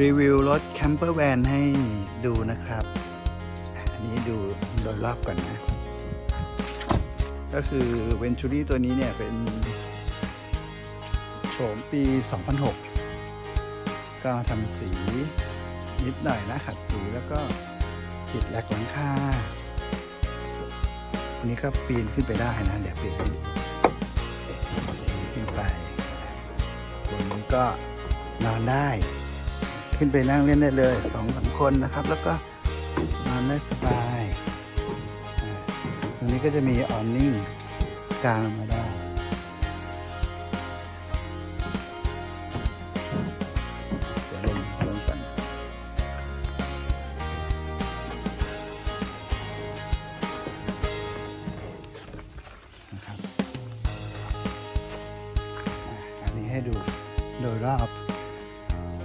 รีวิวรถแคมเปอร์แวนให้ดูนะครับ อันนี้ดูโดยรอบก่อนนะ ก็คือเวนชูรี่ตัวนี้เนี่ยเป็นโฉมปี 2006 ก็ทำสีนิดหน่อยนะ ขัดสีแล้วก็ติดแลกหลังคาอันนี้ก็ปีนขึ้นไปได้นะ เดี๋ยวปีนขึ้นไปบนนี้ก็นอนได้ ขึ้นไปนั่งเล่นได้เลยสองสามคนนะครับ แล้วก็นอนได้สบายตรงนี้ก็จะมีออนนิ่งกลางมาได้เดี๋ยวลงลงกันนะครับอะอันนี้ให้ดูโดยรอบ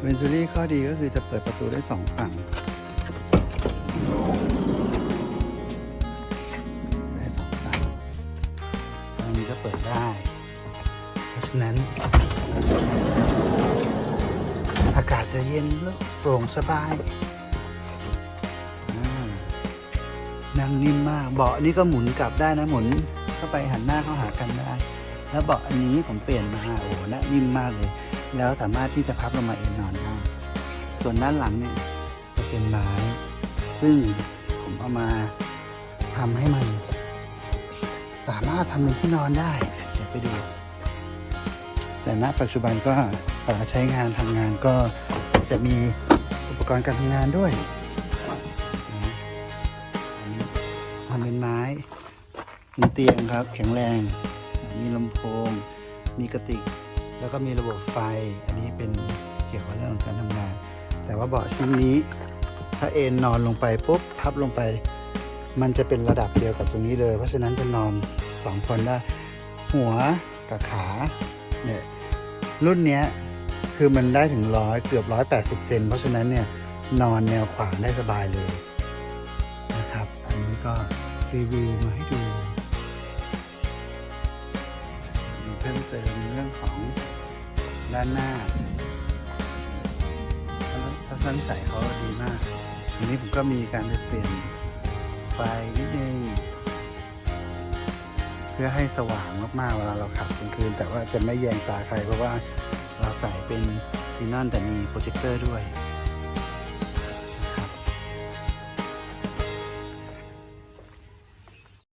เวนจูรี่ข้อดีก็คือจะเปิดประตูได้สองฝั่งได้สองฝั่งตรงนี้ก็เปิดได้ เพราะฉะนั้น อากาศจะเย็นแล้วโปร่งสบายนั่งนิ่มมาก เบาะนี้ก็หมุนกลับได้นะหมุนเข้าไปหันหน้าเข้าหากันได้ แล้วเบาะอันนี้ผมเปลี่ยนมาโอ้นะนิ่มมากเลย แล้วสามารถที่จะพับลงมาเอนนอนได้ส่วนด้านหลังเนี่ยจะเป็นไม้ ซึ่งผมเอามาทำให้มัน สามารถทำเป็นที่นอนได้ เดี๋ยวไปดู แต่ณปัจจุบันก็เวลาใช้งานทำงานก็จะมีอุปกรณ์การทำงานด้วยทำเป็นไม้เป็นเตียงครับ แข็งแรง มีลำโพง มีกระติก แล้วก็มีระบบไฟ อันนี้เป็นเกี่ยวกับเรื่องของการทำงาน แต่ว่าเบาะชิ้นนี้ ถ้าเอนนอนลงไปปุ๊บพับลงไป มันจะเป็นระดับเดียวกับตรงนี้เลย เพราะฉะนั้นจะนอนสองคนได้หัวกับขาเนี่ยรุ่นนี้คือมันได้ถึงร้อยเกือบร้อยแปดสิบเซนเพราะฉะนั้นเนี่ยนอนแนวขวางได้สบายเลยนะครับ อันนี้ก็รีวิวมาให้ดู พิ่มเติมในเรื่องของด้านหน้าทัศนวิสัยเขาดีมากอันนี้ผมก็มีการไปเปลี่ยนไฟนิดนึงเพื่อให้สว่างมากๆเวลาเราขับกลางคืน แต่ว่าจะไม่แยงตาใครเพราะว่าเราใส่เป็นซีนอนแต่มีโปรเจคเตอร์ด้วย